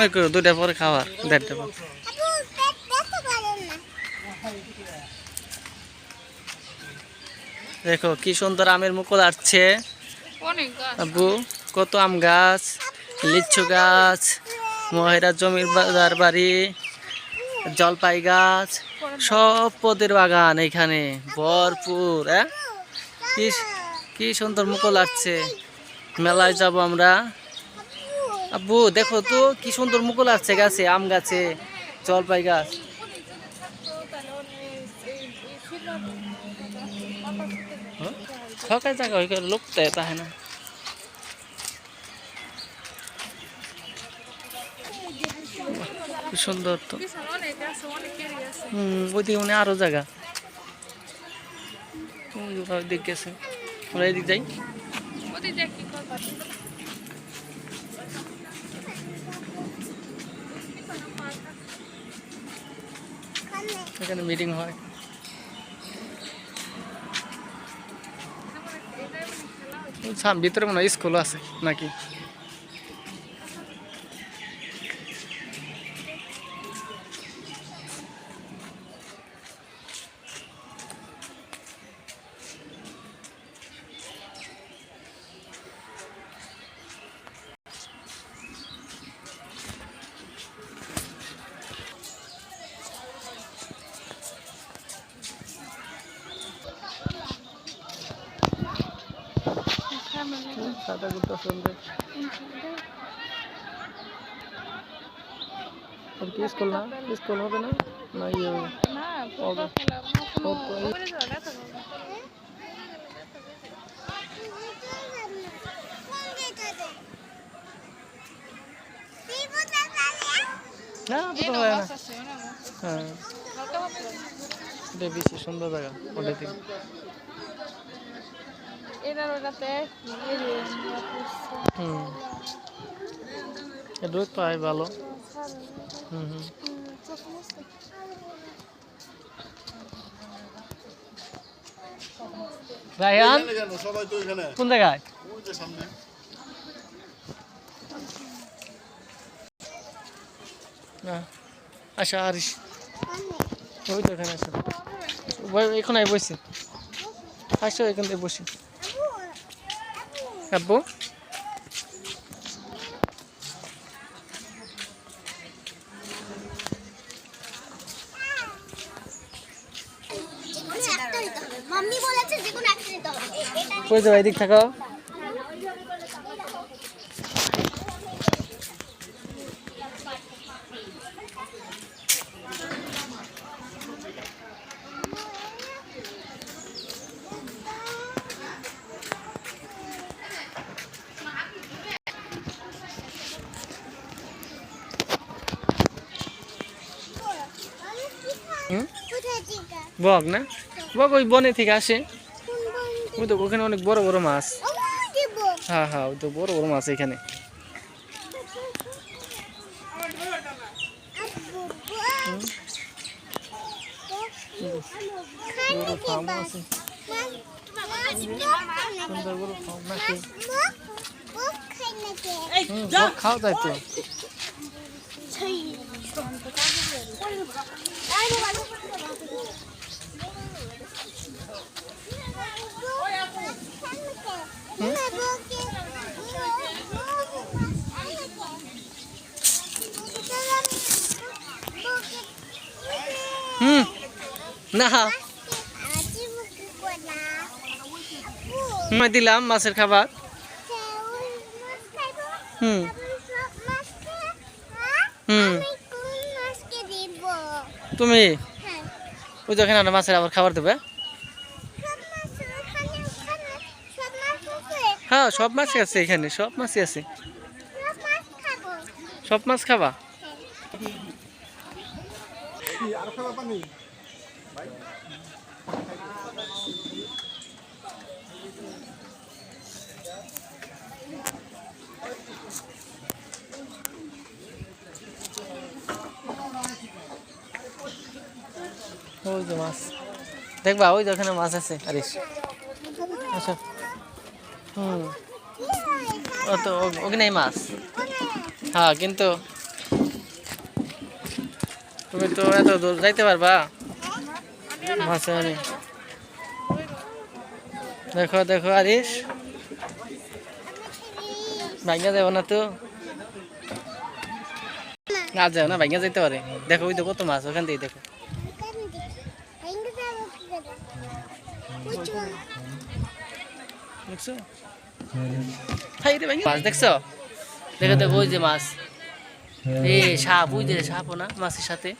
মনে করো দুইটা পরে খাবার দেড়টা পর। দেখো কি সুন্দর আমের মুকুল আসছে। আব্বু কত আম গাছ লিচু গাছ মহেরা জমির বাজার বাড়ি জলপাই গাছ সব পদের বাগান এখানে ভরপুর হ্যাঁ? কি কি সুন্দর মুকুল আসছে। মেলায় যাব আমরা। আব্বু দেখো তো কি সুন্দর মুকুল আসছে গাছে আম গাছে জলপাই গাছ। ফাঁকা জায়গা ওইখানে লোক তাহে না। কি সুন্দর তো। হুম ওইদিকে মানে আরও জায়গা। ওইদিক গেছে? আমরা এদিক যাই। কি করবা? এখানে মিটিং হয়। ভিতরে মনে হয় স্কুল আছে নাকি? সাদা কুর্তা সুন্দর আর কি স্কুল না? স্কুল হবে না? না ইয়ে। না তো হয় না। হ্যাঁ। সুন্দর জায়গা ওটা থেকে ভালো। কেন জায়গায়? আচ্ছা আরিস ওই তো এখানে বই- এখানে বসে। আসো, এখান থেকে বসি। আব্বু মাম্মি বলেছে যে কোনো একটা নিতে হবে। এটা কই যাব এদিক থাকো বক না? বক ওই বনে থেকে আসে। ওই তো ওখানে অনেক বড় বড় মাছ। হ্যাঁ হ্যাঁ ওই তো বড় বড় মাছ এখানে। খাওয়া যায় তো হুম না। দিলাম মাছের খাবার। হুম। হুম। তুমি? ওই তো এখানে মাছের আবার খাবার দেবে হ্যাঁ? সব মাছই আছে এখানে সব মাছই আছে। সব মাছ খাবা? ওই যে মাছ। দেখবা, ওই যে ওখানে মাছ আছে। আরিস আচ্ছা। হুম। ও তো ওখানেই মাছ। হ্যাঁ কিন্তু তুমি তো এত দূর যাইতে পারবা? মাছ দেখো দেখো আরিস ভাঙ্গা যাব না তো। না যাও না ভাঙ্গা যাইতে পারে। দেখো, ওই তো কত মাছ, ওখান থেকে দেখো। মাছ দেখছ? দেখো দেখো, ওই যে মাছ। এ, সাপ, ওই যে সাপও না, মাছের সাথে।